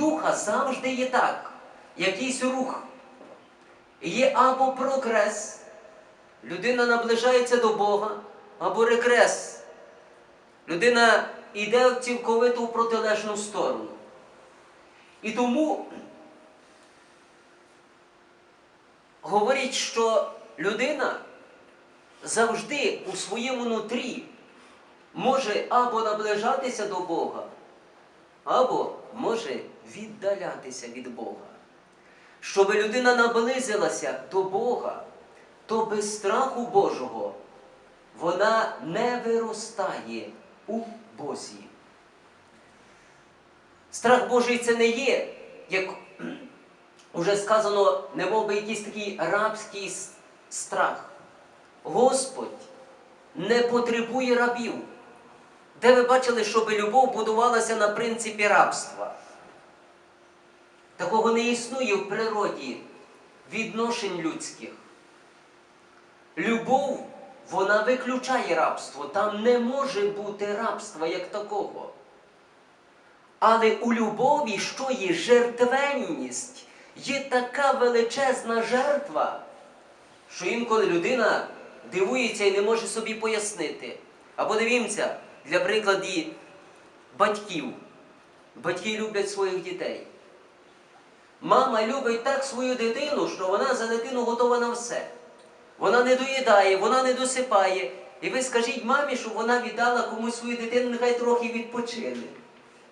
духа завжди є так, якийсь рух. Є або прогрес, людина наближається до Бога, або регрес. Людина йде цілковито в протилежну сторону. І тому говорить, що людина завжди у своєму нутрі може або наближатися до Бога, або може віддалятися від Бога. Щоб людина наблизилася до Бога, то без страху Божого вона не виростає у Бозі. Страх Божий це не є, як уже сказано, немов би якийсь такий рабський страх. Господь не потребує рабів. Де ви бачили, щоб любов будувалася на принципі рабства? Такого не існує в природі відношень людських. Любов, вона виключає рабство. Там не може бути рабства як такого. Але у любові, що є жертвенність, є така величезна жертва, що інколи людина дивується і не може собі пояснити. Або дивімося, для прикладу, батьків. Батьки люблять своїх дітей. Мама любить так свою дитину, що вона за дитину готова на все. Вона не доїдає, вона не досипає. І ви скажіть мамі, щоб вона віддала комусь свою дитину, нехай трохи відпочине.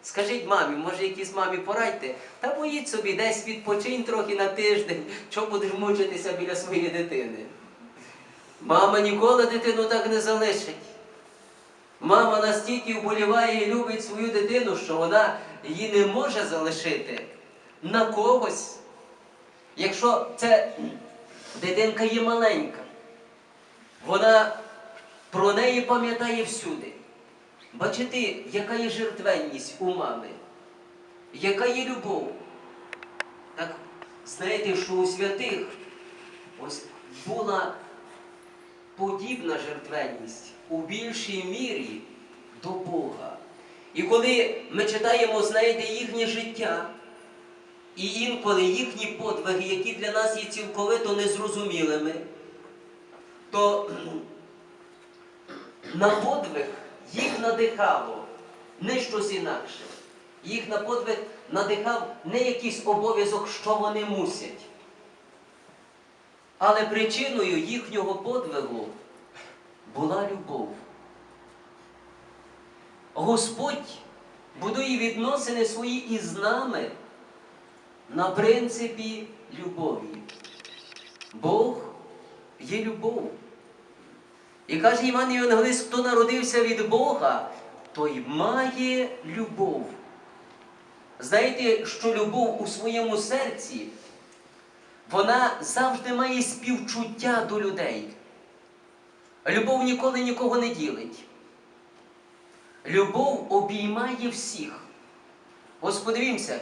Скажіть мамі, може якісь мамі порадьте, та поїдь собі десь відпочинь трохи на тиждень, що будеш мучитися біля своєї дитини. Мама ніколи дитину так не залишить. Мама настільки вболіває і любить свою дитину, що вона її не може залишити на когось. Якщо це дитинка є маленька, вона про неї пам'ятає всюди. Бачите, яка є жертвенність у мами, яка є любов. Так, знаєте, що у святих ось була подібна жертвенність у більшій мірі до Бога. І коли ми читаємо, знаєте, їхнє життя, і інколи їхні подвиги, які для нас є цілковито незрозумілими, то на подвиг їх надихало не щось інакше. Їх на подвиг надихав не якийсь обов'язок, що вони мусять. Але причиною їхнього подвигу була любов. Господь будує відносини свої із нами на принципі любові. Бог є любов. І каже Іван Євангелист, хто народився від Бога, той має любов. Знаєте, що любов у своєму серці, вона завжди має співчуття до людей. Любов ніколи нікого не ділить. Любов обіймає всіх. Ось подивімося,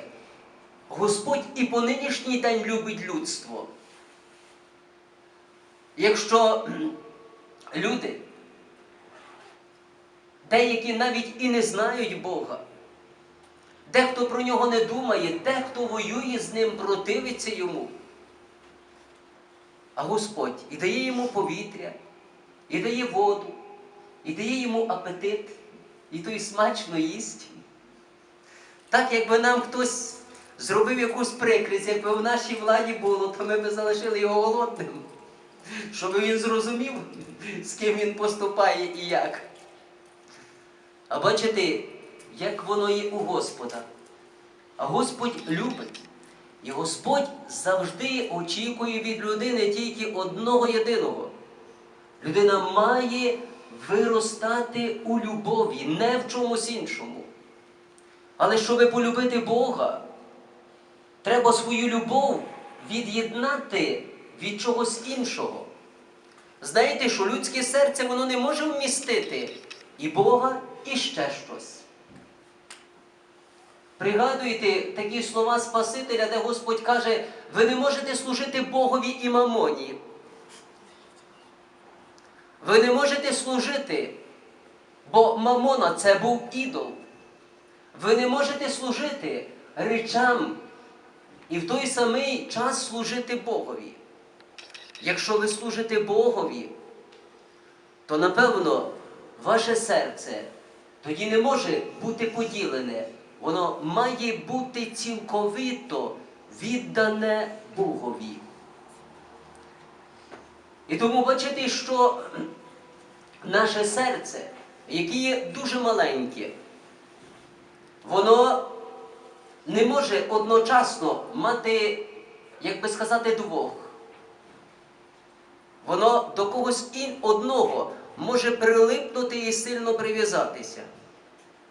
Господь і по нинішній день любить людство. Якщо люди, деякі навіть і не знають Бога, дехто про нього не думає, дехто воює з ним, противиться йому. А Господь і дає йому повітря, і дає воду, і дає йому апетит, і той смачно їсть. Так, якби нам хтось зробив якусь прикрість, якби в нашій владі було, то ми б залишили його голодним, щоб він зрозумів, з ким він поступає і як. А бачите, як воно є у Господа. А Господь любить. І Господь завжди очікує від людини тільки одного єдиного. Людина має виростати у любові, не в чомусь іншому. Але щоб полюбити Бога, треба свою любов від'єднати від чогось іншого. Знаєте, що людське серце воно не може вмістити і Бога, і ще щось. Пригадуєте такі слова Спасителя, де Господь каже, ви не можете служити Богові і мамоні. Ви не можете служити, бо мамона це був ідол. Ви не можете служити, речам і в той самий час служити Богові. Якщо ви служите Богові, то напевно ваше серце тоді не може бути поділене. Воно має бути цілковито віддане Богові. І тому бачите, що наше серце, яке є дуже маленьке, воно не може одночасно мати, як би сказати, двох. Воно до когось і одного може прилипнути і сильно прив'язатися.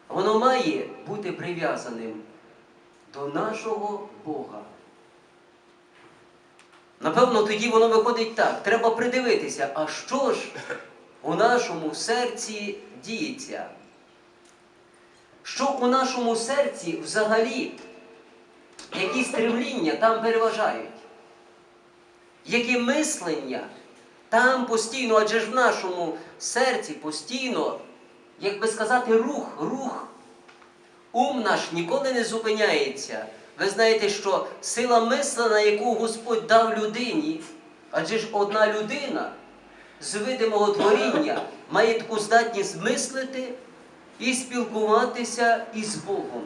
Воно має бути прив'язаним до нашого Бога. Напевно, тоді воно виходить так. Треба придивитися, а що ж у нашому серці діється? Що у нашому серці взагалі, які стремління там переважають? Які мислення там постійно, адже ж в нашому серці постійно, як би сказати, рух, рух. Ум наш ніколи не зупиняється. Ви знаєте, що сила мислена, яку Господь дав людині, адже ж одна людина з видимого творіння має таку здатність мислити і спілкуватися із Богом.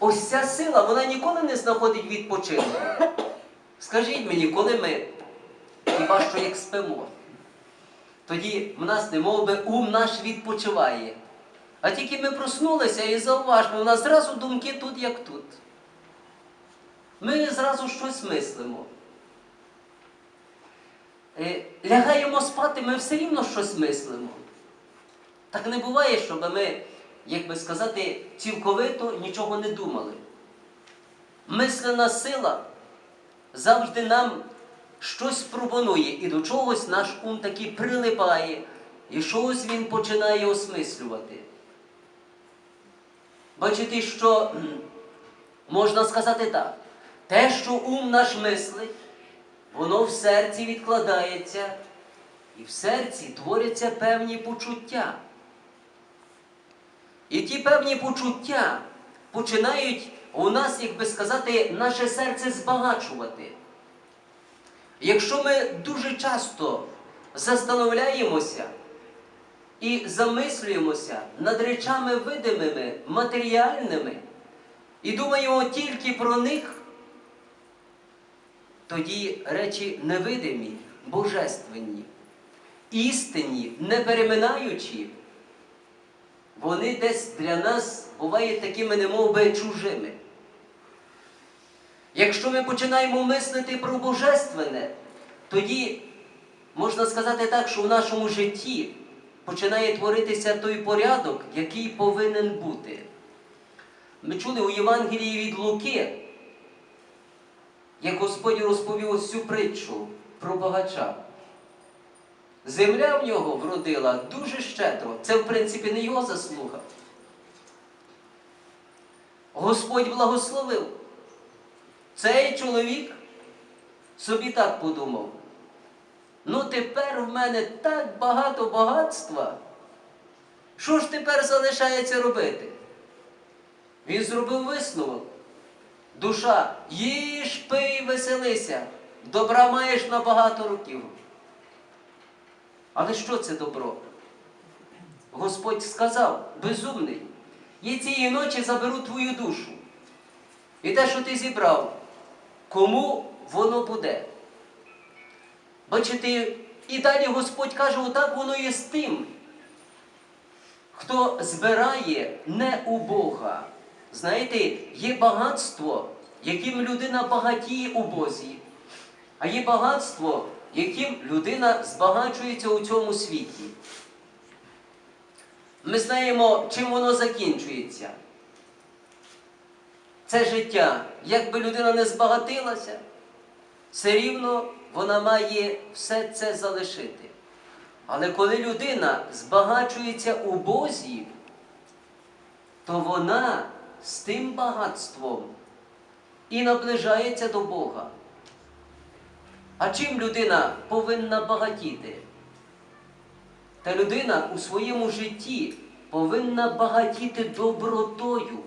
Ось ця сила, вона ніколи не знаходить відпочинку. Скажіть мені, коли ми хіба що як спимо, тоді в нас немов би ум наш відпочиває. А тільки ми проснулися і зауважмо, у нас зразу думки тут, як тут. Ми зразу щось мислимо. Е, Лягаємо спати, ми все рівно щось мислимо. Так не буває, щоб ми, як би сказати, цілковито нічого не думали. Мислена сила завжди нам щось пропонує, і до чогось наш ум таки прилипає, і щось він починає осмислювати. Бачите, що можна сказати так, те, що ум наш мислить, воно в серці відкладається, і в серці творяться певні почуття. І ті певні почуття починають у нас, як би сказати, наше серце збагачувати. Якщо ми дуже часто застановляємося і замислюємося над речами видимими, матеріальними, і думаємо тільки про них, тоді речі невидимі, божественні, істинні, не переминаючі, вони десь для нас бувають такими немов би чужими. Якщо ми починаємо мислити про божественне, тоді можна сказати так, що в нашому житті починає творитися той порядок, який повинен бути. Ми чули у Євангелії від Луки, як Господь розповів ось цю притчу про багача. Земля в нього вродила дуже щедро. Це, в принципі, не його заслуга. Господь благословив. Цей чоловік собі так подумав. Ну тепер в мене так багато багатства. Що ж тепер залишається робити? Він зробив висновок. Душа, їж, пий, веселися, добра маєш на багато років. Але що це добро? Господь сказав, безумний, я цієї ночі заберу твою душу. І те, що ти зібрав, кому воно буде? Бачите, і далі Господь каже, отак воно є з тим, хто збирає не у Бога. Знаєте, є багатство, яким людина багатіє у Бозі, а є багатство, яким людина збагачується у цьому світі. Ми знаємо, чим воно закінчується. Це життя, якби людина не збагатилася, все рівно вона має все це залишити. Але коли людина збагачується у Бозі, то вона з тим багатством і наближається до Бога. А чим людина повинна багатіти? Та людина у своєму житті повинна багатіти добротою,